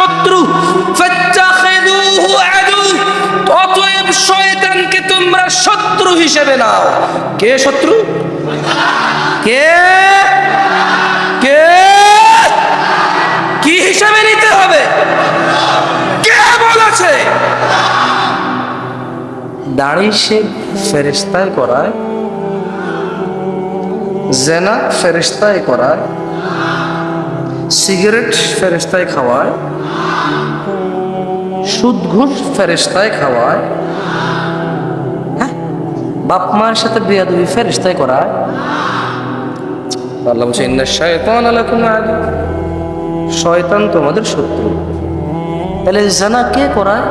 শত্রু অতএব শয়তানকে তোমরা শত্রু হিসেবে নাও। কে শত্রু? কে? কে? কি হিসেবে নিতে হবে? কে বলেছে? দাড়ি সে ফেরিস্তায় করায়, জেনা ফেরিস্তায় করায়, সিগারেট ফেরিস্তায় খাওয়ায় সুদ ঘুষ ফেরেস্তায় খাওয়ায়। হ্যাঁ? বাপ মায়ের সাথে বিয়াদবি ফেরেস্তায় করায়। আল্লাহ বলছে, ইন্না শায়তান আলাকুম আদু। শয়তান তোমাদের শত্রু। তাহলে জানা কে করায়?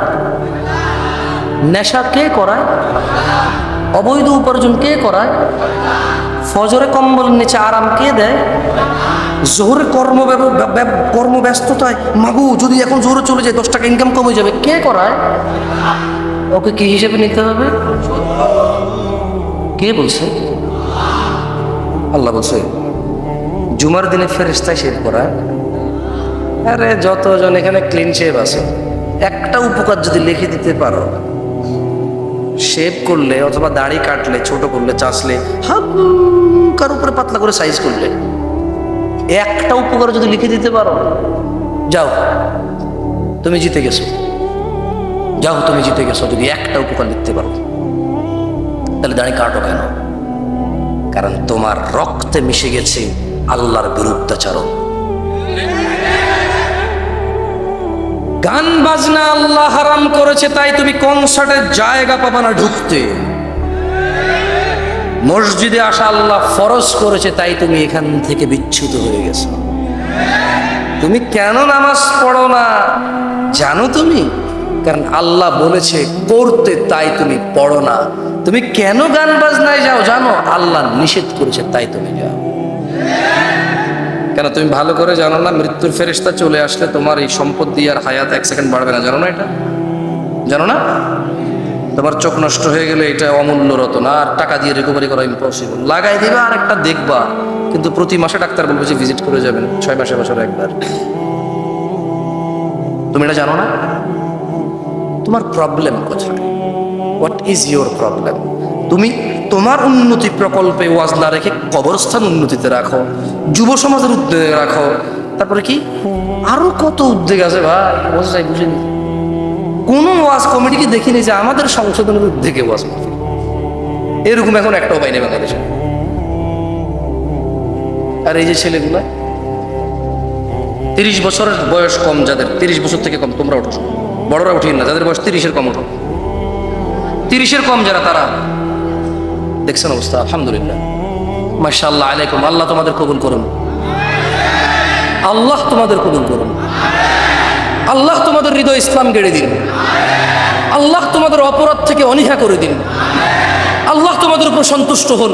নেশা কে করায়? অবৈধ উপার্জন কে করায়? ফজরে কম্বলের নিচে আরাম কে দেয়? জোহরে কর্ম কর্মব্যস্ততায় মাগু, যদি এখন জোরে চলে যায়, দশ টাকা ইনকাম কমে যাবে, কে করায়? ওকে কি হিসেবে নিতে হবে? কে বলছে? আল্লাহ বলছে, জুমার দিনে ফেরেস্তায় শেভ করায় আরে, যতজন এখানে ক্লিন শেভ আছে, একটা উপকার যদি লিখে দিতে পারো শেভ করলে অথবা দাড়ি কাটলে, ছোট করলে চাষলে হালকার উপরে পাতলা করে সাইজ করলে একটা উপকার যদি লিখে দিতে পারো, যাও, তুমি জিতে গেছো। যাও, তুমি জিতে গেছো, যদি একটা উপকার লিখতে পারো, তাহলে দাড়ি কাটো কেন? কারণ তোমার রক্তে মিশে গেছে আল্লাহর বিরুদ্ধাচারণ। গান বাজনা আল্লাহ হারাম করেছে, তাই তুমি কনসার্টের জায়গা পাবা না ঢুকতে। মসজিদে আসা আল্লাহ ফরজ করেছে, তাই তুমি এখান থেকে বিচ্ছুত হয়ে গেছো। তুমি কেন নামাজ পড়ো না? জানো তুমি? কারণ আল্লাহ বলেছে, করতে তাই তুমি পড়ো না। তুমি কেন গান বাজনায় যাও? জানো? আল্লাহ নিষেধ করেছে, তাই তুমি যাও। কেন তুমি ভালো করে জানো না? মৃত্যুর ফেরেস্তা চলে আসলে তোমার এই সম্পদ দিয়ে আর হায়াত এক সেকেন্ড বাড়বে না। জানো না এটা? জানো না? তোমার চোখ নষ্ট হয়ে গেলে এটা অমূল্য রতন, আর টাকা দিয়ে রিকভারি করা ইম্পসিবল লাগাই দিবা আর একটা দেখবা, কিন্তু প্রতি মাসে ডাক্তার বলবে যে ভিজিট করে যাবেন, ছয় মাসে বছরে একবার। তুমি এটা জানো না? তোমার প্রবলেম কোথায়? হোয়াট ইজ ইয়োর প্রবলেম তুমি তোমার উন্নতি প্রকল্পে ওয়াজ না রেখে কবরস্থান উন্নতিতে রাখো, যুব সমাজের উদ্যোগে রাখো। তারপরে কি? আরও কত উদ্যোগ আছে ভাই? বোঝা বুঝিনি। কোনো ওয়াজ কমিটিকে দেখিনি যে আমাদের সংশোধনের উদ্যোগে ওয়াজ মাহফিল এরকম এখন একটাও পাইনি বাংলাদেশে। আর এই যে ছেলেগুলা, তিরিশ বছরের বয়স কম যাদের, তিরিশ বছর থেকে কম, তোমরা ওঠো। বড়রা উঠিয়ে না, যাদের বয়স তিরিশের কম ওঠো। তিরিশের কম যারা, তারা, দেখছেন অবস্থা, আলহামদুলিল্লাহ। মাশাল্লাহ আলাইকুম। আল্লাহ তোমাদের কবুল করুন। আল্লাহ তোমাদের কবুল করুন। আল্লাহ তোমাদের হৃদয় ইসলাম গেড়ে দিন। আল্লাহ তোমাদের অপরাধ থেকে অনীহা করে দিন। আল্লাহ তোমাদের উপর সন্তুষ্ট হন।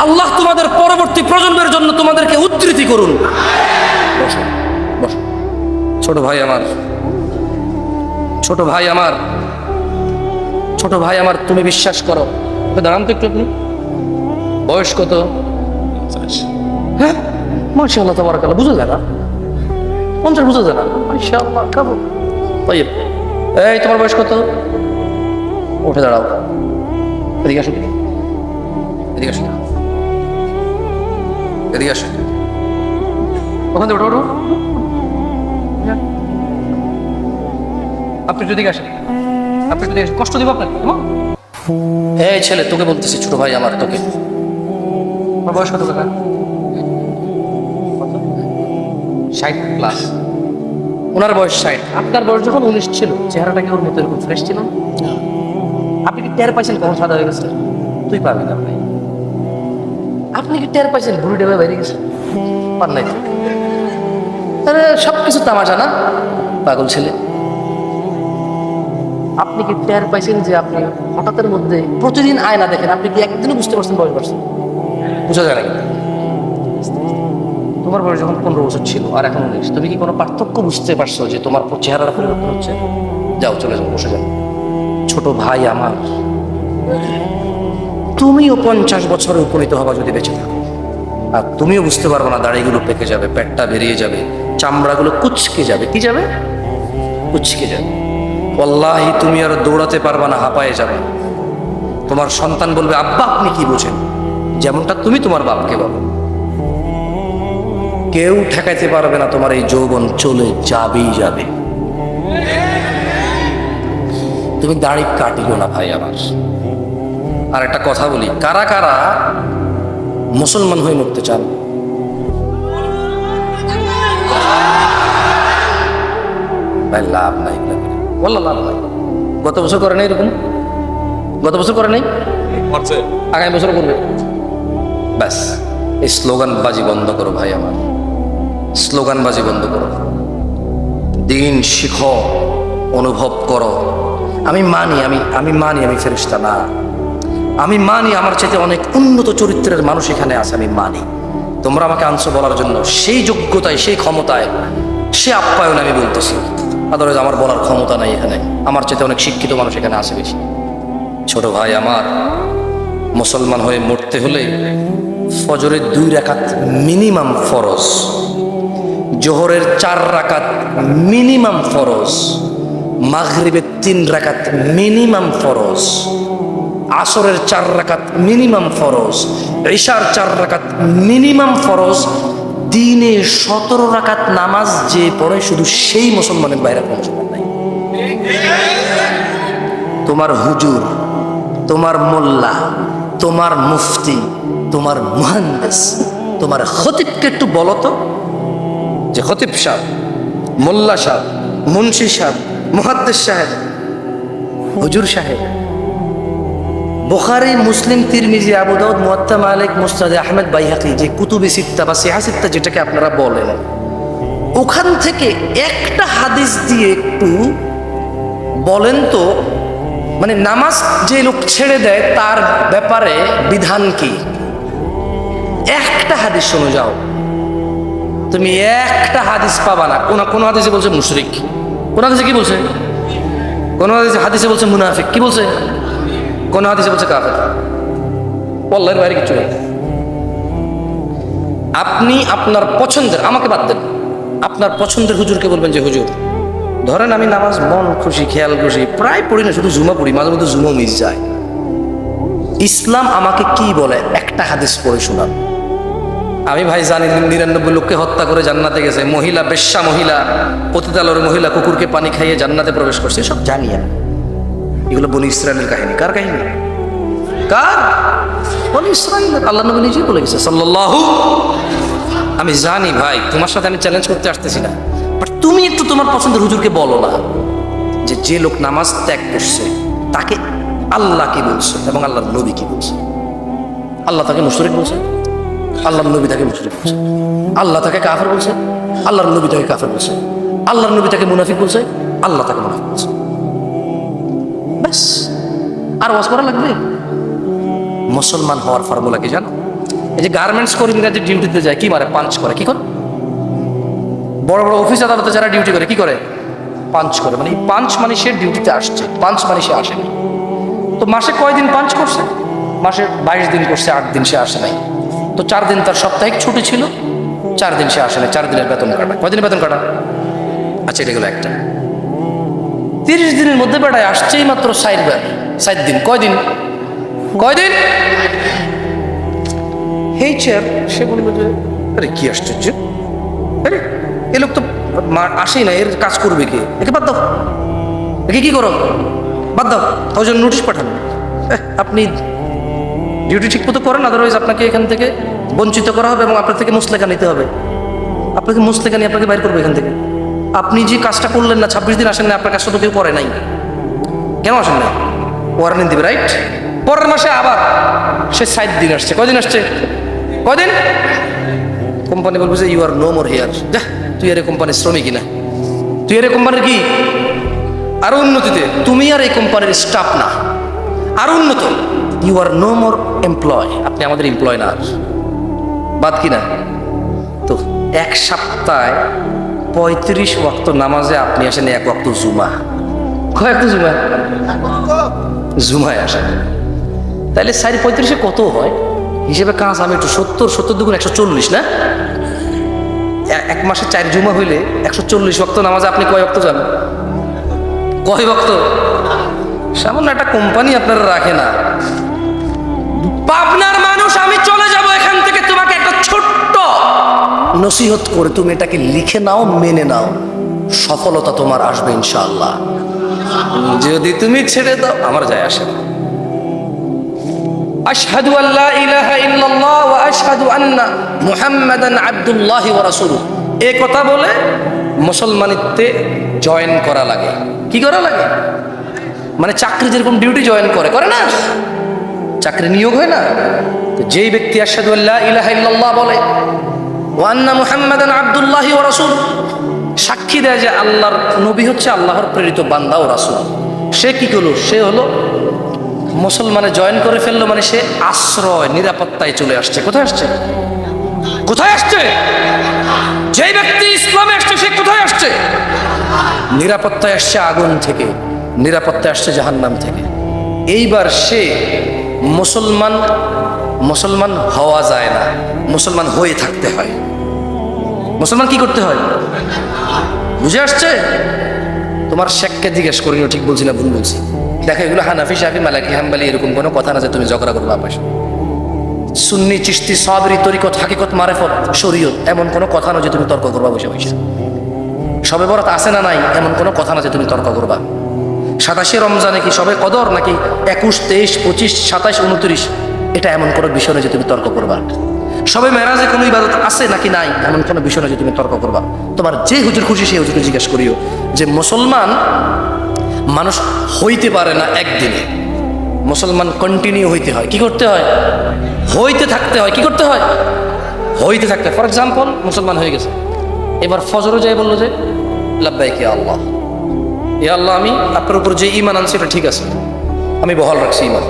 আল্লাহ তোমাদের পরবর্তী প্রজন্মের জন্য তোমাদেরকে উদ্ধৃতি করুন। ছোট ভাই আমার ছোট ভাই আমার ছোট ভাই আমার তুমি বিশ্বাস করো। দাঁড়ান তো একটু আপনি। বয়স কত? হ্যাঁ? মাসা আল্লাহ তোমার কালা বুঝা যায় না পঞ্চাশ বুঝা যায় না মাসা আল্লাহ খাব তাইব এই, তোমার বয়স কত? উঠে দাঁড়াও। এদিকে আসো। এদিকে আসো। এদিকে আসো। ওখান থেকে ওঠো ওঠো আপনি যদি আসেন। আপনি যদি কষ্ট দিব আপনাকে এই ছেলে, তোকে বলতেছি, ছোট ভাই আমার, তোকে। বয়স কত টাকা ষাট প্লাস ওনার বয়স ষাট। আপনার বয়স যখন উনিশ ছিল চেহারাটা কি ওর মতো এরকম ফ্রেশ ছিল? না? আপনি কি টের পাইছেন কখন সাদা হয়ে গেছে? তুই পাবি না ভাই। আপনি কি টের পাইছেন ভুড়ি ডেবে বেরিয়ে গেছে? পার নাই তো। সব কিছু তামাশা না? পাগল ছেলে। আপনি কি টের পাইছেন যে আপনি হঠাৎের মধ্যে প্রতিদিন আয়না দেখেন? আপনি কি একদিনও বুঝতে পারছেন বয়স পারছেন বুঝা যায় না। তোমার বয়স যখন পনেরো বছর ছিল আর এখন উনিশ, তুমি কি কোনো পার্থক্য বুঝতে পারছ যে তোমার চেহারাটা পরিবর্তন হচ্ছে? যাও, চলে যাও, বসে যাও। ছোট ভাই আমার, তুমিও পঞ্চাশ বছরে উপনীত হবা যদি বেঁচে থাকো। আর তুমিও বুঝতে পারবে না, দাড়িগুলো পেকে যাবে, পেটটা বেরিয়ে যাবে, চামড়াগুলো কুচকে যাবে। কি যাবে? কুচকে যাবে। ওল্লাহি তুমি আর দৌড়াতে পারবা না, হাঁপায়ে যাবে। তোমার সন্তান বলবে, আব্বা, আপনি কি বোঝেন? যেমনটা তুমি তোমার বাপকে বলো কেউ ঠেকাইতে পারবে না তোমার এই যৌবন চলে যাবেই যাবে। তুমি দাড়ি কাটিও না ভাই আমার। আর একটা কথা বলি কারা কারা মুসলমান হয়ে মরতে চান? ভাই লাভ নাই বলল লাভ নাই। গত বছর করে নাই এরকম? গত বছর করে নাই? আগামী বছর করবে। ব্যাস এই স্লোগান বাজি বন্ধ করো ভাই আমার। স্লোগানবাজি বন্ধ করো। দিন শিখো, অনুভব করো। আমি মানি, আমি আমি মানি, আমি ফেরিস্তা না। আমি মানি, আমার চাইতে অনেক উন্নত চরিত্রের মানুষ এখানে আছে, আমি মানি। তোমরা আমাকে আনছো বলার জন্য। সেই যোগ্যতায়, সেই ক্ষমতায়, সে আপ্যায়ন আমি বলতেছি। আদারওয়াইজ আমার বলার ক্ষমতা নাই এখানে। আমার চাইতে অনেক শিক্ষিত মানুষ এখানে আছে বেশি। ছোট ভাই আমার, মুসলমান হয়ে মরতে হলে ফজরের দুই রাকাত মিনিমাম ফরজ। জোহরের চার রাকাত মিনিমাম ফরজ মাগরিবের তিন রাকাত মিনিমাম ফরজ, আসরের চার রাকাত মিনিমাম ফরজ, ঈশার চার রাকাত মিনিমাম ফরজ, দিনে সতেরো রাকাত নামাজ যে পড়ে শুধু সেই মুসলমানের বাইরে মুসলমান নাই। তোমার হুজুর, তোমার মোল্লা, তোমার মুফতি, তোমার মুহান্দিস তোমার খতিবকে একটু বলো তো। যে খতিব সাহেব, মোল্লা সাহেব, মুন্সি সাহেব, মুহাদ্দিস সাহেব, হুজুর সাহেব, বুখারি, মুসলিম, তিরমিজি, আবু দাউদ, মুয়াত্তা, মালিক মুস্তাদ আহমেদ, বাইহাকি, যে কুতুবে সিত্তা বা সিহা সিত্তা যেটাকে আপনারা বলেন, ওখান থেকে একটা হাদিস দিয়ে একটু বলেন তো মানে নামাজ যে লোক ছেড়ে দেয় তার ব্যাপারে বিধান কি? একটা হাদিস শোনো যাও। তুমি একটা হাদিস পাবা না। কোন কোন হাদিসে বলছে মুশরিক? কোন হাদিসে কি বলছে? কোন হাদিসে হাদিসে বলছে মুনাফিক। কি বলছে? কোন হাদিসে বলছে কাফের? পল্লের বাইরে কিছু নেই। আপনি আপনার পছন্দের আমাকে বাদ দেন। আপনার পছন্দের হুজুরকে বলবেন যে, হুজুর, ধরেন আমি নামাজ মন খুশি, খেয়াল খুশি, প্রায় পড়ি না, শুধু জুমা পড়ি, মাঝে মধ্যে জুমা মিস যায়। ইসলাম আমাকে কি বলে? একটা হাদিস পড়ে শোনান। আমি ভাই জানি নিরানব্বই লোককে হত্যা করে জান্নাতে গেছে। মহিলা, বেশ্যা মহিলা, পতিতালয়ের মহিলা কুকুরকে পানি খাইয়ে জান্নাতে প্রবেশ করছে। সব জানি আমি। এগুলো বনি ইসরায়েলের কাহিনী। কার কাহিনী? কার? বনি ইসরায়েল আল্লাহ নবী নিজেই বলে গেছে, সাল্লাল্লাহু আমি জানি ভাই, তোমার সাথে আমি চ্যালেঞ্জ করতে আসতেছি না। বাট তুমি একটু তোমার পছন্দের হুজুরকে বলো না যে যে লোক নামাজ ত্যাগ করছে, তাকে আল্লাহ কি বলছে এবং আল্লাহর নবী কি বলছে? আল্লাহ তাকে মুশরিক বলছে? আল্লাহর নবী তাকে মুশরিক বলছে। আল্লাহ তাকে কাফের বলছে। আল্লাহর নবী তাকে কাফের বলছে। আল্লাহর নবী তাকে মুনাফিক বলছে। আল্লাহ তাকে মুনাফিক বলছে। ব্যাস। আর ওয়াজ করা লাগবে? মুসলমান হওয়ার ফর্মুলা কি জানো? এই যে গার্মেন্টস কর্মীরা যে ডিউটিতে যায়, কি মারে? পাঞ্চ করে। কি করে? বড় বড় অফিস আদালতে যারা ডিউটি করে, কি করে? পাঞ্চ করে। মানে এই পাঞ্চ মানে সে ডিউটিতে আসছে। পাঞ্চ মানে সে আসেনি। তো মাসে কয়দিন পাঞ্চ করছে? মাসে বাইশ দিন করছে, আট দিন সে আসে নাই। তো চার দিন তার সাপ্তাহিক ছুটি ছিল। চার দিন সে আসে নাই চার দিনের বেতন কাটা। কয়দিনের বেতন কাটা? আচ্ছা এটা গেলো একটা। তিরিশ দিনের মধ্যে বেড়ায় আসছেই মাত্র ষাট বার ষাট দিন। কয়দিন কয়দিন হেই চেয়ার সে বলবে যে আরে কি আশ্চর্য। আরে এ লোক তো আসেই না এর কাজ করবে কি? একে বাদ দাও। একে কি করো? বাদ দাও। ওই জন্য নোটিশ পাঠান। আপনি ডিউটি ঠিক মতো করেন আদারওয়াইজ আপনাকে এখান থেকে বঞ্চিত করা হবে এবং আপনার থেকে মুসলেখা নিতে হবে। আপনাকে মুসলেখা নিয়ে আপনাকে বাইর করবে এখান থেকে। আপনি যে কাজটা করলেন না, ছাব্বিশ দিন আসেন না আপনার কাজটা তো কেউ করে নাই। কেন আসেন না ওয়ারেন্টি দিবে রাইট পরের মাসে আবার সে ষাট দিন আসছে। কদিন আসছে? কদিন কোম্পানি বলবে যে you are no more here যা, তুই আর এই কোম্পানির শ্রমিকই না। তুই আর এই কোম্পানির কি? আরও উন্নতিতে। তুমি আর এই কোম্পানির স্টাফ না। আরও উন্নত। You are no more employ আপনি আমাদের এমপ্লয় না বাদ কি না? তো এক সপ্তাহে পঁয়ত্রিশ ওয়াক্ত নামাজে আপনি আসেন, এক ওয়াক্ত জুমা। কয়েক জুমা? জুমায় আসেন। তাহলে সাড়ে পঁয়ত্রিশে কত হয়? হিসেবে কাজ আমি একটু সত্তর সত্তর দুগুণ একশো চল্লিশ, না? এক মাসে চার জুমা হইলে একশো চল্লিশ ভক্ত নামাজে আপনি কয় ভক্ত যান? কয় ভক্ত সামান্য একটা কোম্পানি আপনারা রাখে না। পাবনার মানুষ, আমি চলে যাব এখান থেকে তোমাকে একটা ছোট্ট নসিহত করে তুমি এটাকে লিখে নাও, মেনে নাও। সফলতা তোমার আসবে ইনশাআল্লাহ। যদি তুমি ছেড়ে দাও, আমার যায় আসে আশহাদু আল্লাহ ইলাহা ইল্লাল্লাহ ওয়া আশহাদু আন্না মুহাম্মাদান আব্দুল্লাহি ওয়া রাসূলুহু। এই কথা বলে মুসলমানিত্বে জয়েন করা লাগে। কি করা লাগে? মানে চাকরি যেরকম ডিউটি জয়েন করে করে না? চাকরি নিয়োগ হয় না? যেই ব্যক্তি আশহাদু আল্লাহ বলে ওয়া আন্না মুহাম্মাদান আব্দুল্লাহি সাক্ষী দেয় যে আল্লাহর নবী হচ্ছে আল্লাহর প্রেরিত বান্দা ও রাসূল। সে কি করল? সে হলো মুসলমানে জয়েন করে ফেলল মানে সে আশ্রয়, নিরাপত্তায় চলে আসছে। কোথায় আসছে? কোথায় আসছে? যেই ব্যক্তি ইসলামে আসছে, সে কোথায় আসছে? নিরাপত্তায় আসছে আগুন থেকে, নিরাপত্তায় আসছে জাহান্নাম থেকে। এইবার সে মুসলমান মুসলমান হওয়া যায় না। মুসলমান হয়ে থাকতে হয়। মুসলমান কি করতে হয়? বুঝে আসছে? তোমার শেখকে জিজ্ঞেস করিনি ঠিক বলছি না ভুল বলছি। দেখো, এগুলো হানাফি সাহেব মালাকি, হাম্বালি, এরকম কোনো কথা না যে তুমি ঝগড়া করবে আপাস সুন্নি চিস্তি সাবরি, তরিকত, হাকিকত, মারেফত, শরীয়ত, এমন কোনো কথা না যে তুমি তর্ক করবা বসে বসে। সবে বরাত আছে না নাই, এমন কোনো কথা না যে তুমি তর্ক করবা। সাতাশে রমজানে কি সবে কদর নাকি একুশ, তেইশ, পঁচিশ, সাতাশ, উনত্রিশ? এটা এমন কোনো বিষয় যে তুমি তর্ক করবা। সবে মেরাজে কোনো ইবাদত আছে নাকি নাই? এমন কোনো বিষয় যে তুমি তর্ক করবা। তোমার যে হুজুর খুশি, সেই হুজুরকে জিজ্ঞেস করিও যে মুসলমান মানুষ হইতে পারে না একদিনে। মুসলমান কন্টিনিউ হইতে হয়। কি করতে হয়? হইতে থাকতে হয়। কি করতে হয়? হইতে থাকতে ফর এক্সাম্পল মুসলমান হয়ে গেছে। এবার ফজরও যাই বলল যে লাব্বাই কে আল্লাহ। এ আল্লাহ, আমি আপনার উপর যে ইমান আনছি, এটা ঠিক আছে। আমি বহাল রাখছি ইমান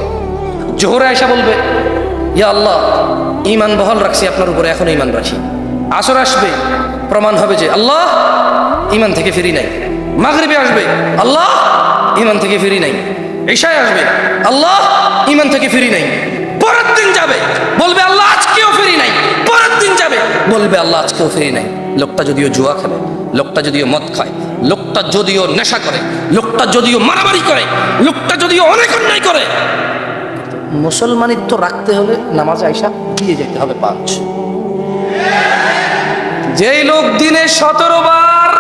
জোহরে আয়সা বলবে ইয়া আল্লাহ ইমান বহাল রাখছি, আপনার উপরে এখন ইমান রাখি। আসর আসবে, প্রমাণ হবে যে আল্লাহ ইমান থেকে ফিরি নাই। মাগরিবে আসবে, আল্লাহ ইমান থেকে ফিরি নাই। ঈশায় আসবে, আল্লাহ ইমান থেকে ফিরি নাই। পরের দিন যাবে, বলবে আল্লাহ, আজকেও ফিরি নাই। পরের দিন যাবে, বলবে আল্লাহ, আজকেও ফিরি নাই। লোকটা যদিও জুয়া খেলে লোকটা যদিও মদ খায় লোকটা যদিও নেশা করে লোকটা যদিও মারামারি করে লোকটা যদিও অনেক অন্যায় করে। মুসলমানিত্ব রাখতে হলে নামাজ আইসা দিয়ে যেতে হবে পাঁচ। যেই লোক দিনে সতেরো বার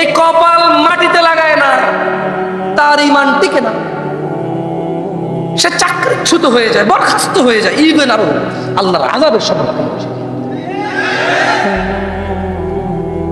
এই কপাল মাটিতে লাগায় না তার ইমান টিকে না। সে চাকরিচ্যুত হয়ে যায় বরখাস্ত হয়ে যায় ইবেন আরও। আল্লাহর আজাবের সম্মুখীন হয়ে যায়।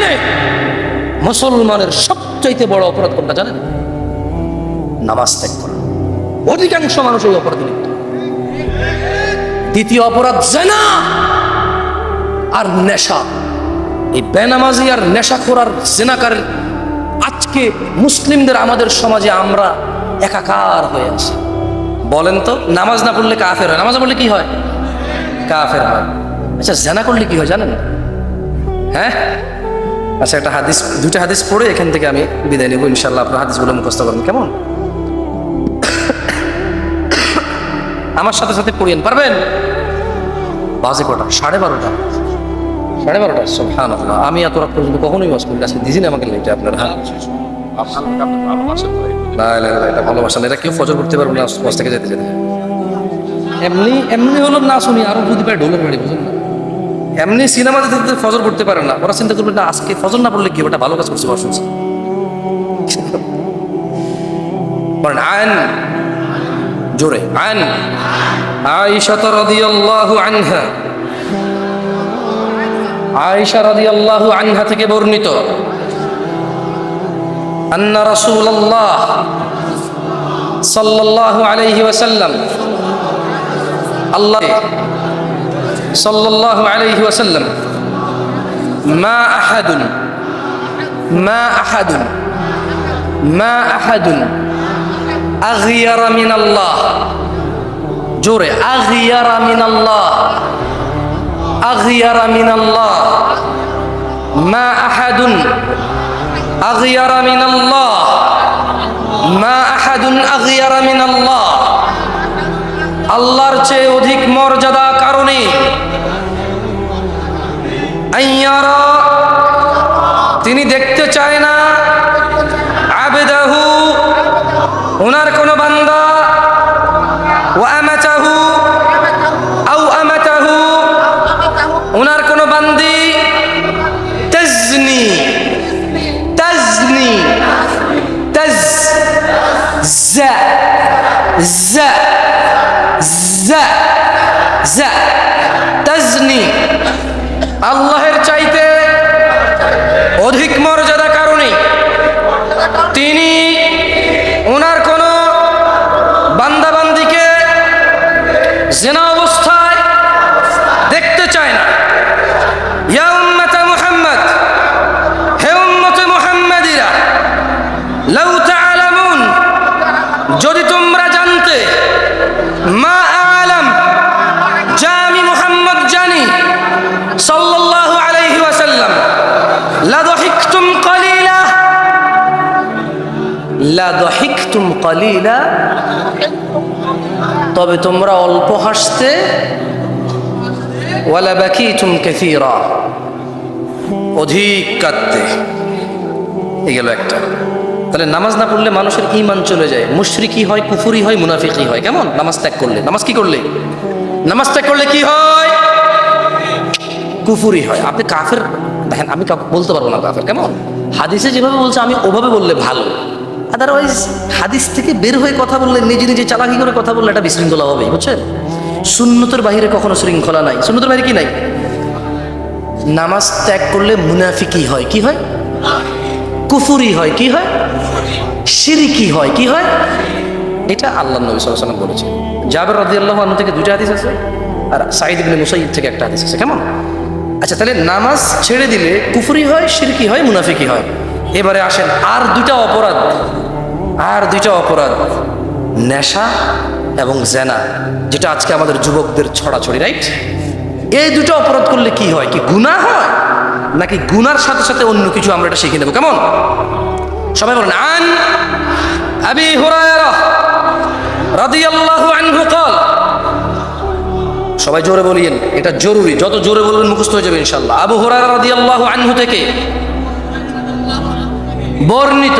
দিনে মুসলমানের সবচাইতে বড় অপরাধ কোনটা জানেন? নামাজ ত্যাগ করা। অধিকাংশ মানুষ এই অপরাধে লিপ্ত। দ্বিতীয় অপরাধ জেনা আর নেশা। এই বেনামাজি আর নেশা করার জেনাকার আজকে মুসলিমদের, আমাদের সমাজে আমরা একাকার হয়ে আছি। বলেন তো, নামাজ না পড়লে কাফের হয়? নামাজ পড়লে কি হয়? কাফের হয়। আচ্ছা জেনা করলে কি হয় জানেন? হ্যাঁ? আচ্ছা একটা হাদিস দুটা হাদিস পড়ে এখান থেকে আমি বিদায় নেব ইনশাল্লাহ আপনার হাদিসগুলো মুখস্থ করবেন। কেমন? আমার সাথে সাথে পড়িয়েন, পারবেন? বাজে কটা? সাড়ে বারোটা। সাড়ে বারোটা? হ্যাঁ আমি এত রাত পর্যন্ত কখনোই বাস করি আজকে দিদিন আমাকে লেটে আপনার হ্যাঁ? এটা ভালোবাসা এটা কেউ ফজর করতে না থেকে যেতে এমনি এমনি হলো না শুনি, আরও বুঝতে পারে ঢোলের বাড়ি বুঝুন না? এমনি সিনেমা দেখতে ফজর করতে পারে না। ওরা চিন্তা করবে, না, আজকে ফজর না পড়লে কি ওটা ভালো কাজ করছে অসুস্থ আন জোরে আন আয়েশা রাদিয়াল্লাহু আনহা। আয়েশা রাদিয়াল্লাহু আনহা থেকে বর্ণিত, আন্না আল্লাহ সাল্লাল্লাহু আলাইহি ওয়াসাল্লাম, আল্লাহ صلى الله عليه وسلم মা আহাদুন মা আহাদুন মা আহাদুন আগিয়ারা মিন আল্লাহ জোরে আগিয়ারা মিন আল্লাহ আগিয়ারা মিন আল্লাহ মা আহাদুন আগিয়ারা মিন আল্লাহ মা আহাদুন আগিয়ারা মিন আল্লাহ আল্লাহর চেয়ে অধিক মর্যাদা আইয়ারা তিনি দেখতে চায় না। আবেদাহু ওনার কোনো বান্দা কালিলা। তবে তোমরা অল্প হাসতে, ওয়ালা বাকিতুম কাসীরা। অধিক কাঁদতে। এই গেল একটা। তাহলে নামাজ না পড়লে মানুষের ইমান চলে যায়। মুশরিকি হয় কুফুরি হয় মুনাফিকি হয়। কেমন? নামাজ ত্যাগ করলে। নামাজ কি করলে? নামাজ ত্যাগ করলে কি হয়? কুফুরি হয়। আপনি কাফের, দেখেন, আমি বলতে পারব না কাফের। কেমন? হাদিসে যেভাবে বলছে, আমি ওভাবে বললে ভালো। আদারওয়াইজ হাদিস থেকে বের হয়ে কথা বললে, নিজে নিজে চালাকি করে কথা বললে এটা বিশৃঙ্খলা হবে, বুঝছেন? সুন্নতের বাহিরে কখনো শৃঙ্খলা নাই। সুন্নতের বাহিরে কি নাই? নামাজ ত্যাগ করলে মুনাফিকি হয়। কি হয়? কুফুরি হয়। কি হয়? সিরিকি হয়। কি হয়? এটা আল্লাহ নবী সাল্লাম বলেছে জাবের রাদি আল্লাহ আনু থেকে দুইটা হাদিস আছে, আর সাইদ ইবনে মুসাইদ থেকে একটা হাদিস আছে। কেমন? আচ্ছা তাহলে নামাজ ছেড়ে দিলে কুফুরি হয় সিরকি হয় মুনাফিকি হয়। এবারে আসেন, আর দুটা অপরাধ। আর দুইটা অপরাধ নেশা এবং জেনা যেটা আজকে আমাদের যুবকদের ছড়াছড়ি রাইট এই দুটো অপরাধ করলে কি হয় কি গুনাহ হয় নাকি গুনার সাথে সাথে অন্য কিছু আমরা এটা শিখে নেব কেমন সবাই বলেন আন আবি হুরায়রা রাদিয়াল্লাহু আনহু قال সবাই জোরে বলিয়েন এটা জরুরি যত জোরে বলবেন মুখস্থ হয়ে যাবে ইনশাআল্লাহ আবু হুরায়রা রাদিয়াল্লাহু আনহু থেকে বর্ণিত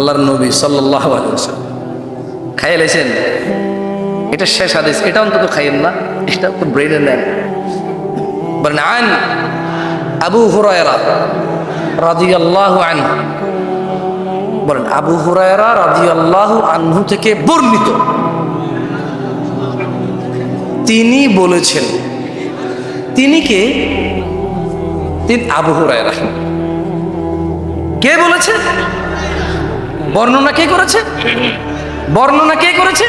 আল্লাহর নবী সাল্লাহ খাইয়ে লেছেন এটা শেষ হাদিস। এটা অন্তত খাইয়েন না। এটা তো ব্রেনে নেন। বলেন, আন আবু হুরায়রা রাদিয়াল্লাহু আনহু। বলেন, আবু হুরায়রা রাদিয়াল্লাহু আনহু থেকে বর্ণিত। তিনি বলেছেন, তিনি কে? তিনি আবু হুরায়রা। কে বলেছে? বর্ণনা কে করেছে? বর্ণনা কে করেছে?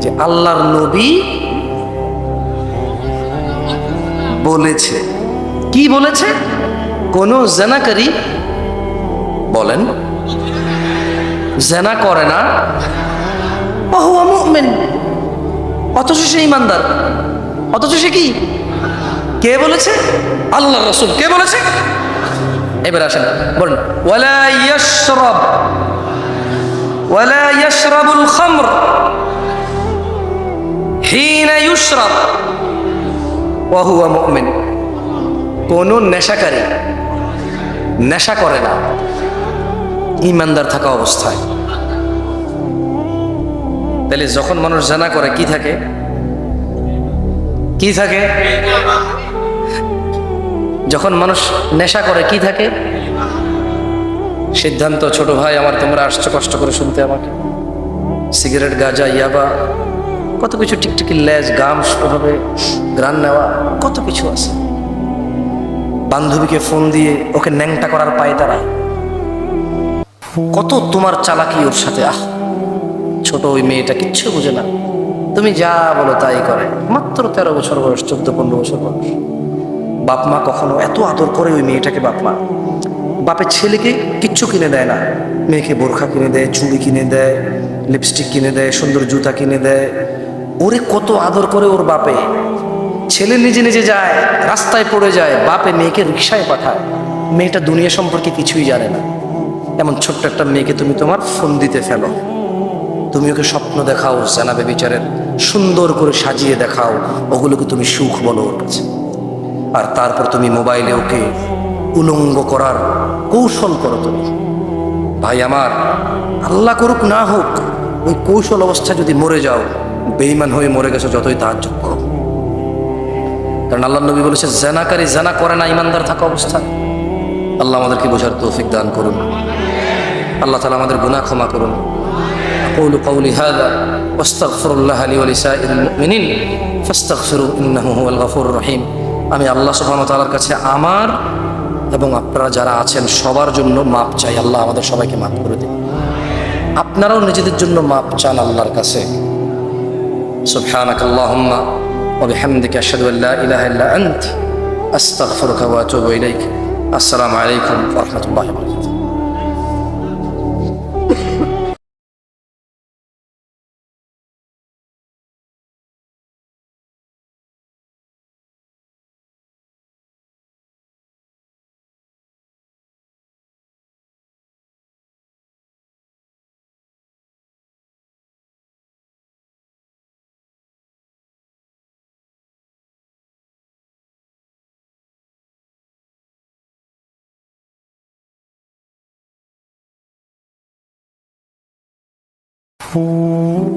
যে আল্লাহর নবী বলেছে। কি বলেছে? কোন জেনাকারী বলেন। জেনা করে না। অথচ সে ইমানদার। অথচ সে কি? কে বলেছে? আল্লাহ রসুল। কে বলেছে? এবার আসেন, বলুন, ওয়ালা ওয়ালা কোন নেশাকারী নেশা করে না, ইমানদার থাকা অবস্থায়। তাহলে যখন মানুষ জানা করে, কি থাকে? কি থাকে? যখন মানুষ নেশা করে, কি থাকে? সিদ্ধান্ত, ছোট ভাই, আমার তোমরা আসছো কষ্ট করে শুনতে আমাকে। সিগারেট, গাঁজা, ইয়াবা, কত কিছু টিকটিকি, লেজ, গাম, ওভাবে গ্রান নেওয়া, কত কিছু আছে। বান্ধবীকে ফোন দিয়ে ওকে ন্যাংটা করার পায় তারা। কত তোমার চালাকি ওর সাথে। আহ, ছোট ওই মেয়েটা কিচ্ছু বোঝে না। তুমি যা বলো তাই করে। মাত্র তেরো বছর বয়স, চোদ্দ, পনেরো বছর বয়স। বাপ মা কখনো এত আদর করে ওই মেয়েটাকে বাপ মা। বাপের ছেলেকে কিচ্ছু কিনে দেয় না। মেয়েকে বোরখা কিনে দেয়, চুড়ি কিনে দেয়, লিপস্টিক কিনে দেয়, সুন্দর জুতা কিনে দেয়। ওরে কত আদর করে ওর বাপে। ছেলে নিজে নিজে যায়, রাস্তায় পড়ে যায়, বাপে মেয়েকে রিক্সায় পাঠায়। মেয়েটা দুনিয়া সম্পর্কে কিছুই জানে না। এমন ছোট্ট একটা মেয়েকে তুমি তোমার ফোন দিতে ফেলো। তুমি ওকে স্বপ্ন দেখাও, জানাবে বিচারের। সুন্দর করে সাজিয়ে দেখাও, ওগুলোকে তুমি সুখ বলো। ওর কাছে আর তারপর তুমি মোবাইলে ওকে উলঙ্গ করার কৌশল করো তুমি ভাই আমার আল্লাহ করুক না হোক ওই কৌশল অবস্থায় যদি মরে যাও বেইমান হয়ে মরে গেছো যতই তার করো কারণ আল্লাহ নবী বলেছে জানাকারী জানা করে না ইমানদার থাকা অবস্থা আল্লাহ আমাদেরকে বোঝার তৌফিক দান করুন আল্লাহ তালা আমাদের গুনাহ ক্ষমা করুন أقول قولي هذا واستغفر الله لي ولسائر المؤمنين فاستغفروا إنه هو الغفور الرحيم আমি আল্লাহ সুবহানাহু ওয়া তাআলার কাছে আমার এবং আপনারা যারা আছেন সবার জন্য মাপ চাই আল্লাহ আমাদের সবাইকে মাফ করে দিন আপনারাও নিজেদের জন্য মাপ চান আল্লাহর কাছে سبحانك اللهم وبحمدك أشهد أن لا إله إلا أنت أستغفرك وأتوب إليك السلام عليكم ورحمة الله وبركاته Ooh.